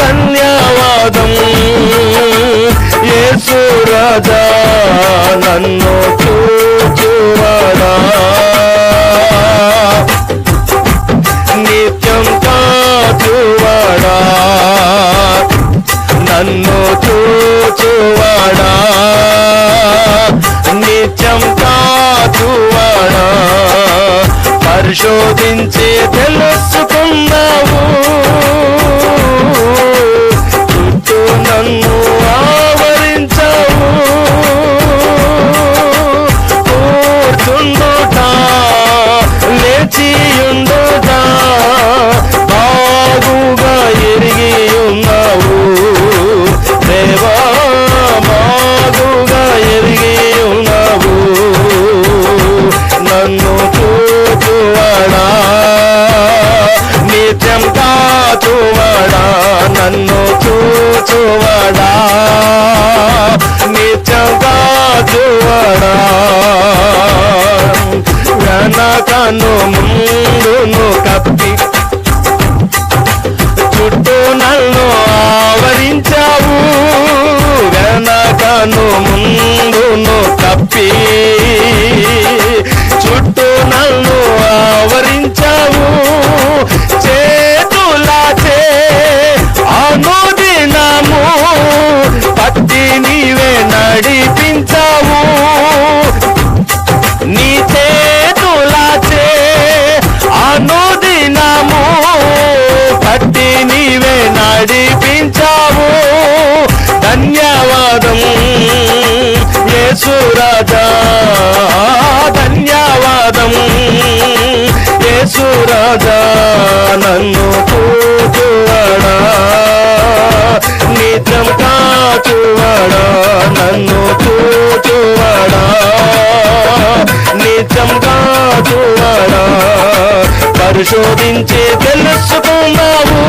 ధన్యవాదం. ఏ రాజా నన్ను పరిశోధించి తెలుసుకున్నావు. నన్ను దాకాను ముందును కప్పి యేసు రాజా నన్ను కూతువాడా నిద్రం కాచువాడా? నన్ను కూచువాడా నిత్యం కాచువాడా? పరిశోధించి తెలుసుకున్నావు.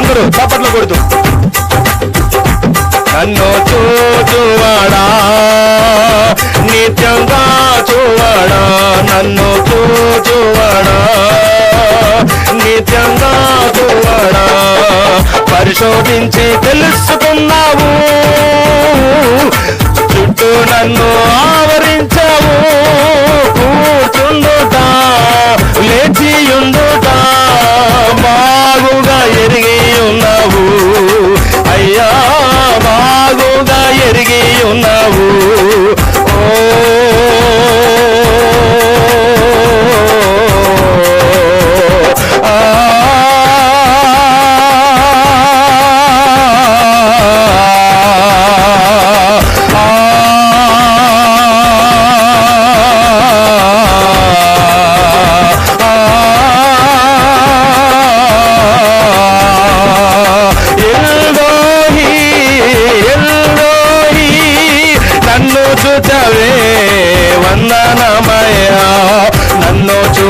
అందరూ చప్పట్లు కొడుతూ. నన్ను చూచువాడా నిత్యంగా చూవాడా నన్ను చూచువాడా నిత్యంగా చూవాడా పరిశోధించి తెలుసుకున్నావు. చుట్టూ నన్ను ఆవరించావు.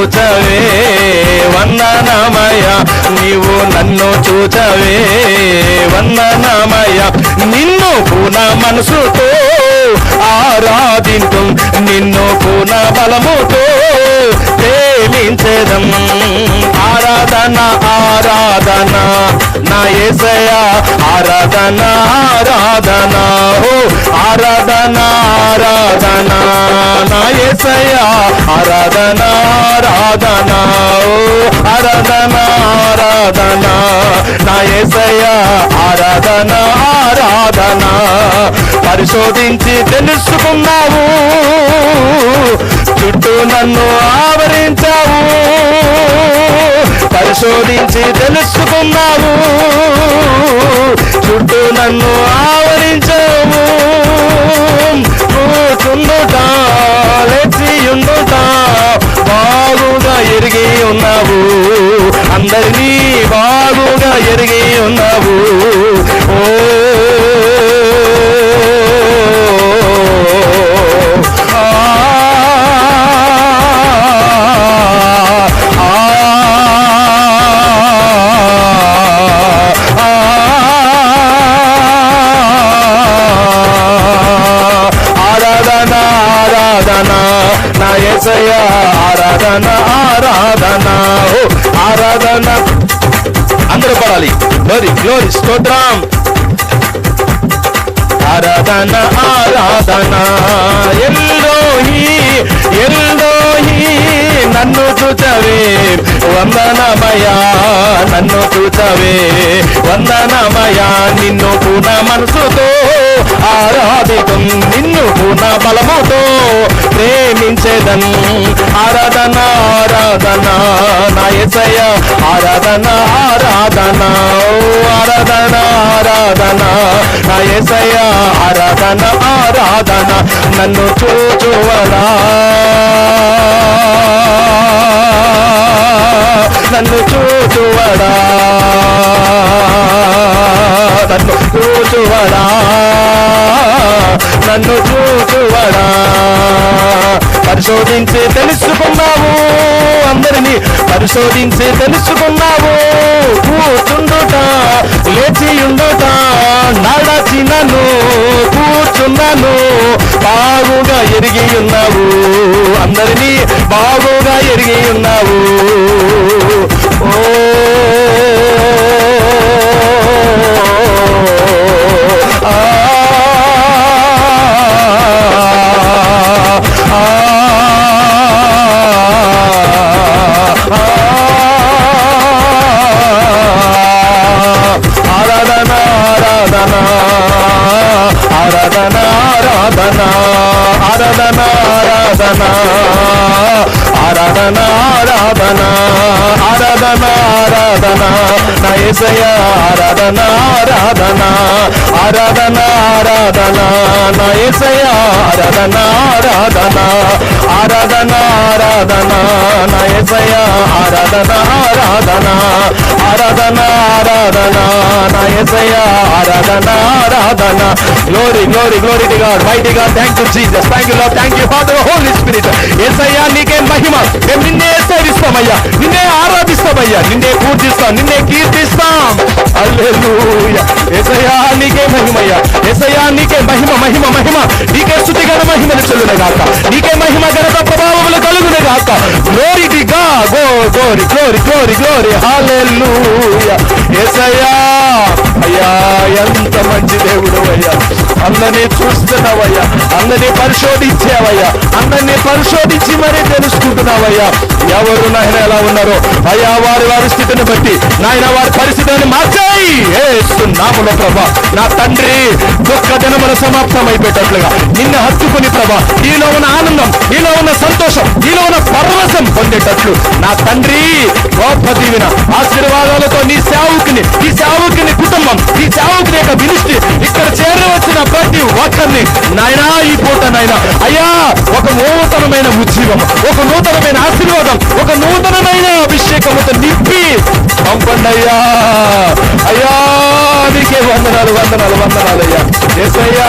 చూచవే వందనమయ నీవు నన్ను చూచవే వందనమయ నిన్ను పూన మనసుతో ఆరాధింతు నిన్ను పూన బలముతో ప్రేమించదం. ఆరాధన ఆరాధన. ఆరాధనా ఆరాధనా ఓ ఆరాధనా ఆరాధనా నా ఏసయ ఆరాధనా ఆరాధనా ఓ ఆరాధన ఆరాధనా నా ఏసయ ఆరాధన పరిశోధించి తెలుసుకున్నావు. చుట్టూ నన్ను ఆవరించావు పరిశోధించి తెలుసుకున్నావు. చుట్టూ నన్ను ఆవరించావు. కూర్చుండుట బాగుగా ఎరిగి ఉన్నావు. అందరినీ బాగుగా ఎరిగి ఆరాధన నా ఎసయ ఆరాధన ఆరాధన ఆరాధన. అందరూ పడాలి. గ్లోరీ గ్లోరీ స్తోత్రం. ఆరాధన ఆరాధన. ఎల్లోహి ఎల్లోహి. నన్ను చూచవే వందనమయా నన్ను చూచవే వందనమయా నిన్ను పూన మనసుతో ఆరాధితం నిన్ను పూన బలముతో ప్రేమించేదన్ ఆరాధన ఆరాధన నాయసయ ఆరాధన ఆరాధన ఆరాధన ఆరాధన నాయసయ ఆరాధన ఆరాధన నన్ను చూచువరా నన్ను చూచువడా? నన్ను చూచువడా? నన్ను చూచువడా? పరిశోధించి తెలుసుకున్నావు అందరినీ పరిశోధించి తెలుసుకున్నావు కూర్చుండుట లేచియుండుట నడచినను కూర్చున్నాను బాగుగా ఎరిగి ఉన్నావు అందరినీ బాగుగా ఎరిగి ఉన్నావు ఓ ఆరాధన నా యేసయ్య ఆరాధన ఆరాధన ఆరాధన ఆరాధన నా యేసయ్య ఆరాధన ఆరాధన ఆరాధన ఆరాధన నా ఎసయ ఆరాధన ఆరాధన ఆరాధన ఆరాధన నా ఎసయ ఆరాధన ఆరాధన. Glory glory glory to God mighty God thank you Jesus thank you Lord thank you father Holy Spirit Yesayya నీకే మహిమ మేము నిన్నే సేవిస్తామయ్యా నిన్నే ఆరాధిస్తామయ్యా నిన్నే పూజిస్తాం నిన్నే కీర్తిస్తాం. హల్లెలూయా. ఎసయ్యా నీకే మహిమయ్యా. ఎసయా నీకే మహిమ మహిమ మహిమ. నీకే స్థుతి గణ మహిమలు చెల్లునే గాక నీకే మహిమ గణత ప్రభావములు కలుగునే గాక గ్లోరీ టు గాడ్ గో గోరి glory glory glory hallelujah Yesayya అయ్యా ఎంత మంచి దేవుడు అయ్యా. అందరినీ చూస్తున్నావయ్యా. అందరినీ పరిశోధించావయ్యా. అందరినీ పరిశోధించి మరీ తెలుసుకుంటున్నావయ్యా. ఎవరు నాయన ఎలా ఉన్నారో అయ్యా వారి వారి స్థితిని బట్టి నాయన వారి పరిస్థితిని మార్చాయి. నామలో ప్రభా నా తండ్రి దుఃఖ దినమున సమాప్తం అయిపోయేటట్లుగా నిన్ను హత్తుకుని ప్రభా నీలో ఉన్న ఆనందం నీలో ఉన్న సంతోషం నీలో ఉన్న పరవశం పొందేటట్లు నా తండ్రి గొప్ప దీవెన ఆశీర్వాదాలతో నీ సేవకుని ఈ సేవకుని కుటుంబం ఈ సేవకుని యొక్క మినిస్ట్రీ ఇక్కడ చేరవచ్చిన ప్రతి ఒక్కరిని నాయనా ఈ పూట నాయన. అయ్యా ఒక నూతనమైన ఉజ్జీవం ఒక నూతనమైన ఆశీర్వాదం ఒక నూతనమైన అభిషేకముతో నింపి పంపండి అయ్యా అయ్యా నీకే వందనాలు వందనాలు వందనాలు అయ్యా. ఎస్ అయ్యా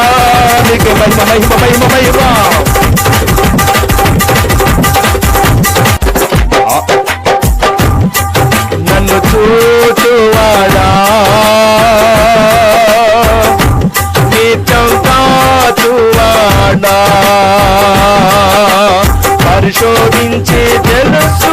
నీకే మహిమ మహిమ మహిమ మహిమ. పరిశోధించి తెలుసు